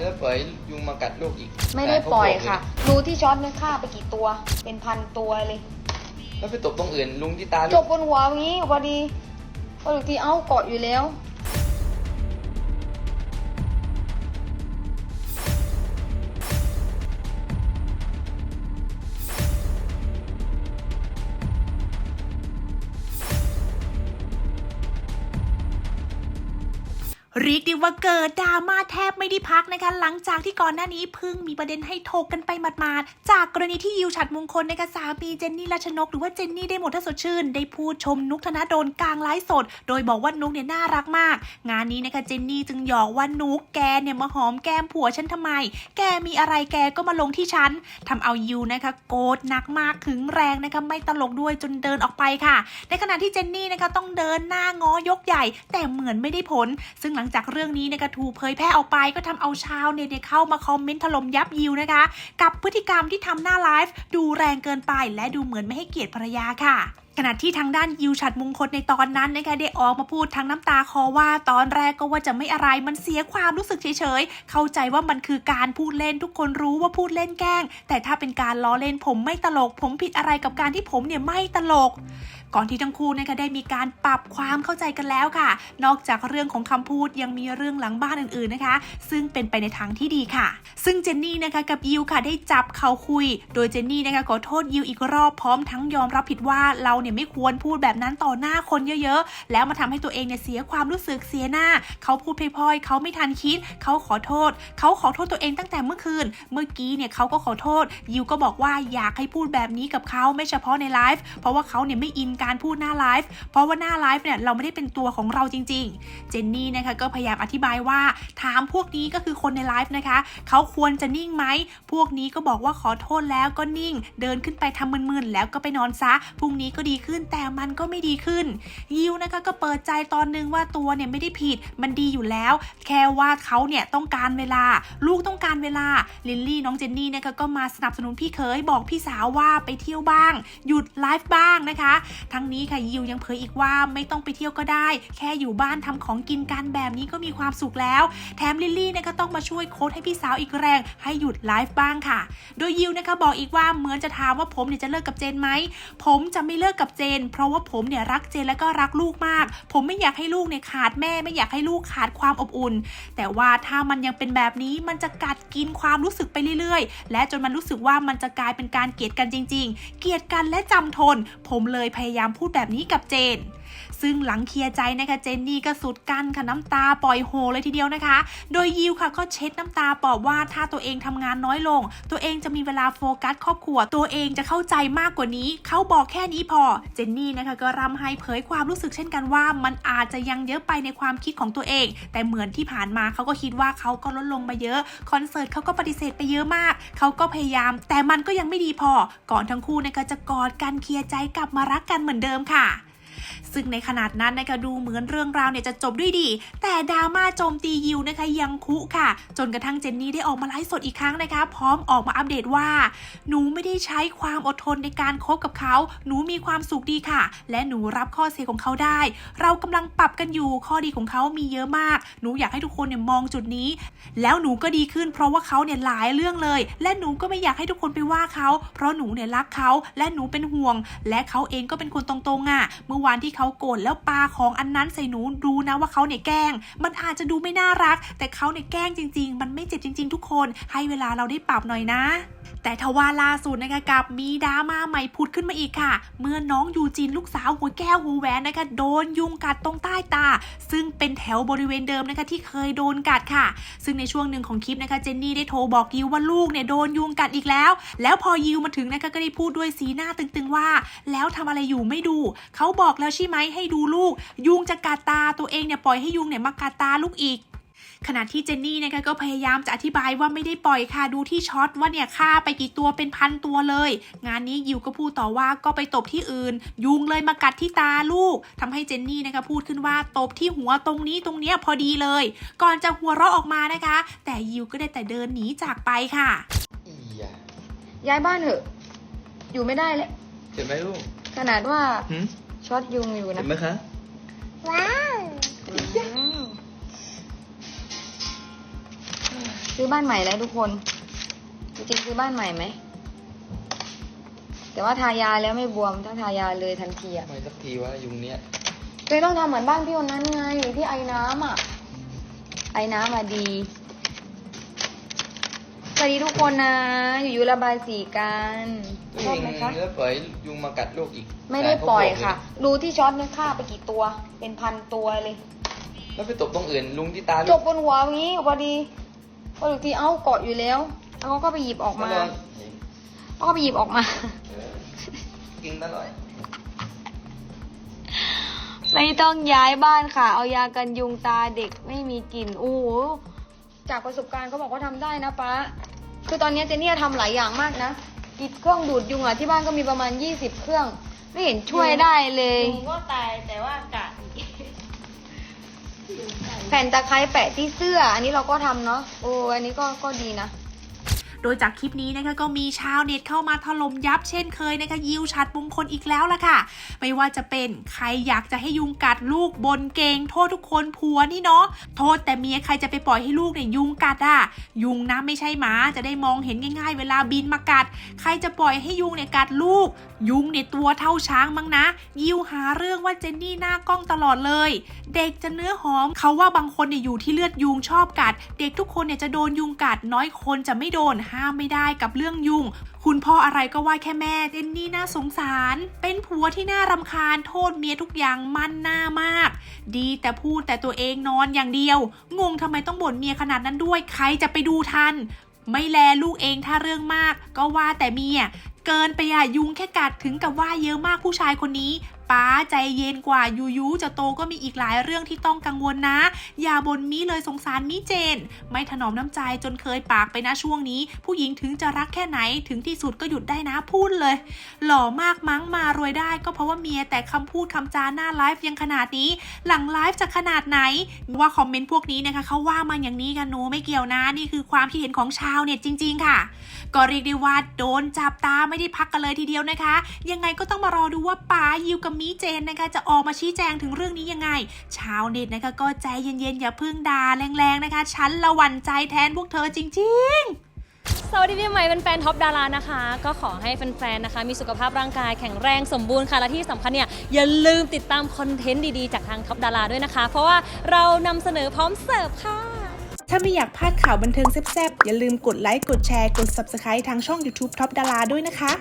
แล้วปล่อยยุงมากัดลูกอีกไม่ได้ปล่อยเขาบกค่ะดูที่ช็อตเนี่ยฆ่าไปกี่ตัว เป็นพันตัวเลย แล้วไปตบตรงอื่นลุงที่ตาจลูบบนหัวอย่างนี้พอดีพอดูทีเอ้าเกาะอยู่แล้ว เรียกได้ว่าเกิดดราม่าแทบไม่ได้พักนะคะ หลังจากที่ก่อนหน้านี้เพิ่งมีประเด็นให้ถกกันไปหมาดๆ จากกรณีที่ยิวฉัดมงคลนะคะสามีเจนนี่รัชนก หรือว่าเจนนี่ได้หมดถ้าสดชื่น ได้พูดชมนุกธนาโดลกลางไลฟ์สด โดยบอกว่านุกเนี่ยน่ารักมาก งานนี้นะคะเจนนี่จึงหยอกว่านุกแกเนี่ยมาหอมแก้มผัวฉันทำไม แกมีอะไรแกก็มาลงที่ฉันทำเอายิวนะคะโกรธหนักมากถึงแรงนะคะไม่ตลกด้วยจนเดินออกไปค่ะ ในขณะที่เจนนี่นะคะต้องเดินหน้างอยกใหญ่ แต่เหมือนไม่ได้ผล ซึ่งหลังงจากเรื่องนี้นะคะถูกเผยแพร่ออกไปก็ทำเอาชาวเน็ตเข้ามาคอมเมนต์ถล่มยับยิวนะคะ กับพฤติกรรมที่ทำหน้าไลฟ์ดูแรงเกินไป และดูเหมือนไม่ให้เกียรติภรรยาค่ะขณะที่ทางด้านยิวฉัดมงคลในตอนนั้นนะคะได้ออกมาพูดทั้งน้ำตาคอว่าตอนแรกก็ว่าจะไม่อะไรมันเสียความรู้สึกเฉยๆ เข้าใจว่ามันคือการพูดเล่นทุกคนรู้ว่าพูดเล่นแกล้ง แต่ถ้าเป็นการล้อเล่นผมไม่ตลก ผมผิดอะไรกับการที่ผมเนี่ยไม่ตลก ก่อนที่ทั้งคู่นะคะได้มีการปรับความเข้าใจกันแล้วค่ะ นอกจากเรื่องของคำพูดยังมีเรื่องหลังบ้านอื่นๆนะคะ ซึ่งเป็นไปในทางที่ดีค่ะ ซึ่งเจนนี่นะคะกับยิวค่ะได้จับเขาคุย โดยเจนนี่นะคะขอโทษยิวอีกรอบพร้อมทั้งยอมรับผิดว่าเราเนี่ยไม่ควรพูดแบบนั้นต่อหน้าคนเยอะๆ แล้วมาทำให้ตัวเองเนี่ยเสียความรู้สึกเสียหน้า เขาพูดพลอยๆเขาไม่ทันคิด เขาขอโทษ เขาขอโทษตัวเองตั้งแต่เมื่อคืน เมื่อกี้เนี่ยเขาก็ขอโทษ ยิวก็บอกว่าอยากให้พูดแบบนี้กับเขาไม่เฉพาะในไลฟ์เพราะว่าเขาเนี่ยไม่อินกัการพูดหน้าไลฟ์เพราะว่าหน้าไลฟ์เนี่ยเราไม่ได้เป็นตัวของเราจริง ๆ เจนนี่นะคะก็พยายามอธิบายว่าถามพวกนี้ก็คือคนในไลฟ์นะคะเขาควรจะนิ่งไหมพวกนี้ก็บอกว่าขอโทษแล้วก็นิ่ง เดินขึ้นไปทำมึนๆแล้วก็ไปนอนซะพรุ่งนี้ก็ดีขึ้นแต่มันก็ไม่ดีขึ้น ยิวนะคะก็เปิดใจตอนนึงว่าตัวเนี่ยไม่ได้ผิดมันดีอยู่แล้ว แค่ว่าเขาเนี่ยต้องการเวลา ลูกต้องการเวลาลิลลี่น้องเจนนี่นะคะก็มาสนับสนุนพี่เคยบอกพี่สาวว่าไปเที่ยวบ้าง หยุดไลฟ์บ้างนะคะทั้งนี้ค่ะยิวยังเผยอีกว่าไม่ต้องไปเที่ยวก็ได้ แค่อยู่บ้านทำของกินกันแบบนี้ก็มีความสุขแล้ว แถมลิลลี่เนะคะต้องมาช่วยโค้ดให้พี่สาวอีกแรง ให้หยุดไลฟ์บ้างค่ะ โดยยิวนะคะบอกอีกว่าเหมือนจะถามว่าผมเนี่ยจะเลิกกับเจนไหมผมจะไม่เลิกกับเจน เพราะว่าผมเนี่ยรักเจนและก็รักลูกมาก ผมไม่อยากให้ลูกเนี่ยขาดแม่ ไม่อยากให้ลูกขาดความอบอุ่น แต่ว่าถ้ามันยังเป็นแบบนี้มันจะกัดกินความรู้สึกไปเรื่อยๆ และจนมันรู้สึกว่ามันจะกลายเป็นการเกลียดกันจริง ๆ เกลียดกันและจำทน ผมเลยพยายามพูดแบบนี้กับเจน ซึ่งหลังเคลียร์ใจนะคะเจนนี่ก็สุดกันค่ะน้ำตาปล่อยโฮเลยทีเดียวนะคะ โดยยิวค่ะก็เช็ดน้ำตาปอบว่าถ้าตัวเองทำงานน้อยลง ตัวเองจะมีเวลาโฟกัสครอบครัว ตัวเองจะเข้าใจมากกว่านี้ เขาบอกแค่นี้พอ เจนนี่นะคะก็ร่ำให้เผยความรู้สึกเช่นกันว่า มันอาจจะยังเยอะไปในความคิดของตัวเอง แต่เหมือนที่ผ่านมาเขาก็คิดว่าเขาก็ลดลงมาเยอะคอนเสิร์ตเขาก็ปฏิเสธไปเยอะมากเขาก็พยายาม แต่มันก็ยังไม่ดีพอ ก่อนทั้งคู่นะคะจะกอดกันเคลียร์ใจกลับมารักกันเหมือนเดิมค่ะ ซึ่งในขนาดนั้นนะคะดูเหมือนเรื่องราวเนี่ยจะจบด้วยดี แต่ดราม่าโจมตียิวนะคะยังคุค่ะ จนกระทั่งเจนนี่ได้ออกมาไลฟ์สดอีกครั้งนะคะ พร้อมออกมาอัปเดตว่า หนูไม่ได้ใช้ความอดทนในการคบกับเขา หนูมีความสุขดีค่ะ และหนูรับข้อเสียของเขาได้ เรากำลังปรับกันอยู่ข้อดีของเขามีเยอะมาก หนูอยากให้ทุกคนเนี่ยมองจุดนี้ แล้วหนูก็ดีขึ้น เพราะว่าเขาเนี่ยหลายเรื่องเลย และหนูก็ไม่อยากให้ทุกคนไปว่าเขา เพราะหนูเนี่ยรักเขาและหนูเป็นห่วง และเขาเองก็เป็นคนตรงๆอะ เมื่อวานที่เขาโกรธแล้วปาของอันนั้นใส่หนูดูนะว่าเขาเนี่ยแกล้ง มันอาจจะดูไม่น่ารัก แต่เขาเนี่ยแกล้งจริง ๆ มันไม่เจ็บจริง ๆ ทุกคน ให้เวลาเราได้ปรับหน่อยนะ แต่ทว่าล่าสุดนะคะกับมีดราม่าใหม่ผุดขึ้นมาอีกค่ะ เมื่อน้องยูจินลูกสาวหัวแก้วหัวแหวนนะคะโดนยุงกัดตรงใต้ตา ซึ่งเป็นแถวบริเวณเดิมนะคะที่เคยโดนกัดค่ะ ซึ่งในช่วงหนึ่งของคลิปนะคะเจนนี่ได้โทรบอกยิวว่าลูกเนี่ยโดนยุงกัดอีกแล้ว แล้วพอยิวมาถึงนะคะก็ได้พูดด้วยสีหน้าตึงๆว่า แล้วทำอะไรอยู่ไม่ดู เขาบอกแล้วใช่ไหมให้ดูลูก ยุงจะกัดตาตัวเองเนี่ยปล่อยให้ยุงเนี่ยมากัดตาลูกอีก ขณะที่เจนนี่นะคะก็พยายามจะอธิบายว่าไม่ได้ปล่อยค่ะดูที่ช็อตว่าเนี่ยฆ่าไปกี่ตัวเป็นพันตัวเลย งานนี้ยิวก็พูดต่อว่าก็ไปตบที่อื่น ยุงเลยมากัดที่ตาลูกทำให้เจนนี่นะคะพูดขึ้นว่าตบที่หัวตรงนี้ตรงเนี้ยพอดีเลย ก่อนจะหัวเราะออกมานะคะ แต่ยิวก็ได้แต่เดินหนีจากไปค่ะอีอะย้ายบ้านเถอะ อยู่ไม่ได้แล้วเจ็บไหมลูกขนาดว่าหืมช็อตยุงอยู่เจ็นะบไหมคะว้าว ซื้อบ้านใหม่แล้วทุกคน จริงๆซื้อบ้านใหม่ไหม แต่ว่าทายาแล้วไม่บวม ถ้าทายาเลยทันทีอะไม่สักทีว่ายุงเนี้ยเลยต้องทำเหมือนบ้านพี่คนนั้นไงที่ไอ้น้ำอะไอ้น้ำอะดีสวัสดีทุกคนนะ อยู่ๆระบายสีกันชอบไหมคะแล้วปล่อยยุงมากัดลูกอีก ไม่ได้ปล่อยหาพวกค่ะ ดูที่ช็อตเนี่ยฆ่าไปกี่ตัว เป็นพันตัวเลย แล้วไปตบตรงอื่นลุงที่ตาจบบนหัวอย่างนี้พอดี พอดูทีเอ้าเกาะอยู่แล้วแล้วเขาก็ไปหยิบออกมาลองเขาก็ไปหยิบออกมาเออกินอร่อย ไม่ต้องย้ายบ้านค่ะ เอายากันยุงตาเด็กไม่มีกลิ่นโอ้โหจากประสบการณ์เขาบอกว่าทำได้นะป้าคือตอนนี้เจเนี่ยทำหลายอย่างมากนะกิดเครื่องดูดยุงอะที่บ้านก็มีประมาณยี่สิบเครื่อง ไม่เห็นช่วยได้เลยยุงก็ตายแต่ว่ากัดอีก แผ่นตะไคร้แปะที่เสื้อ อันนี้เราก็ทำเนาะโอ้อันนี้ก็ก็ดีนะ โดยจากคลิปนี้นะคะก็มีชาวเน็ตเข้ามาถล่มยับเช่นเคยนะคะยิวชัดมงคลอีกแล้วล่ะค่ะ ไม่ว่าจะเป็นใครอยากจะให้ยุงกัดลูกบนเกง โทษทุกคนผัวนี่เนาะโทษแต่เมียใครจะไปปล่อยให้ลูกเนี่ยยุงกัดอะยุงนะไม่ใช่หมาจะได้มองเห็นง่าย ๆ เวลาบินมากัด ใครจะปล่อยให้ยุงเนี่ยกัดลูก ยุงเนี่ยตัวเท่าช้างมั้งนะ ยิวหาเรื่องว่าเจนนี่หน้ากล้องตลอดเลย เด็กจะเนื้อหอมเขาว่าบางคนเนี่ยอยู่ที่เลือดยุงชอบกัด เด็กทุกคนเนี่ยจะโดนยุงกัดน้อยคนจะไม่โดนห้ามไม่ได้กับเรื่องยุ่ง คุณพ่ออะไรก็ว่าแค่แม่เจนนี่น่าสงสาร เป็นผัวที่น่ารำคาญโทษเมียทุกอย่างมันหน้ามาก ดีแต่พูดแต่ตัวเองนอนอย่างเดียว งงทำไมต้องบ่นเมียขนาดนั้นด้วย ใครจะไปดูทัน ไม่แลลูกเองถ้าเรื่องมาก ก็ว่าแต่เมียเกินไปอะยุงแค่กัดถึงกับว่าเยอะมากผู้ชายคนนี้ ป้าใจเย็นกว่ายูยูจะโตก็มีอีกหลายเรื่องที่ต้องกังวลนะ อย่าบ่นมีเลยสงสารมีเจน ไม่ถนอมน้ำใจจนเคยปากไปนะช่วงนี้ ผู้หญิงถึงจะรักแค่ไหนถึงที่สุดก็หยุดได้นะพูดเลย หล่อมากมั้งมารวยได้ก็เพราะว่าเมียแต่คำพูดคำจาหน้าไลฟ์ยังขนาดนี้ หลังไลฟ์จะขนาดไหน ว่าคอมเมนต์พวกนี้นะคะเขาว่ามาอย่างนี้กันหนูไม่เกี่ยวนะนี่คือความคิดเห็นของชาวเน็ตจริง ๆ ค่ะ ก็เรียกได้ว่าโดนจับตาไม่ได้พักกันเลยทีเดียวนะคะ ยังไงก็ต้องมารอดูว่าป๋ายิวกับมีเจนนะคะจะออกมาชี้แจงถึงเรื่องนี้ยังไง ชาวเน็ตนะคะก็ใจเย็นๆอย่าเพึ่งด่าแรงๆนะคะ ฉันละหวั่นใจแทนพวกเธอจริง ๆสวัสดีปีใหม่เป็นแฟนท็อปดารานะคะ ก็ขอให้แฟนๆนะคะ มีสุขภาพร่างกายแข็งแรงสมบูรณ์ค่ะ และที่สำคัญเนี่ย อย่าลืมติดตามคอนเทนต์ดีๆ จากทางท็อปดาราด้วยนะคะ เพราะว่าเรานำเสนอพร้อมเสิร์ฟค่ะ ถ้าไม่อยากพลาดข่าวบันเทิงแซ่บๆ อย่าลืมกดไลค์กดแชร์กด Subscribe ทางช่อง YouTube Top ดาราด้วยนะคะ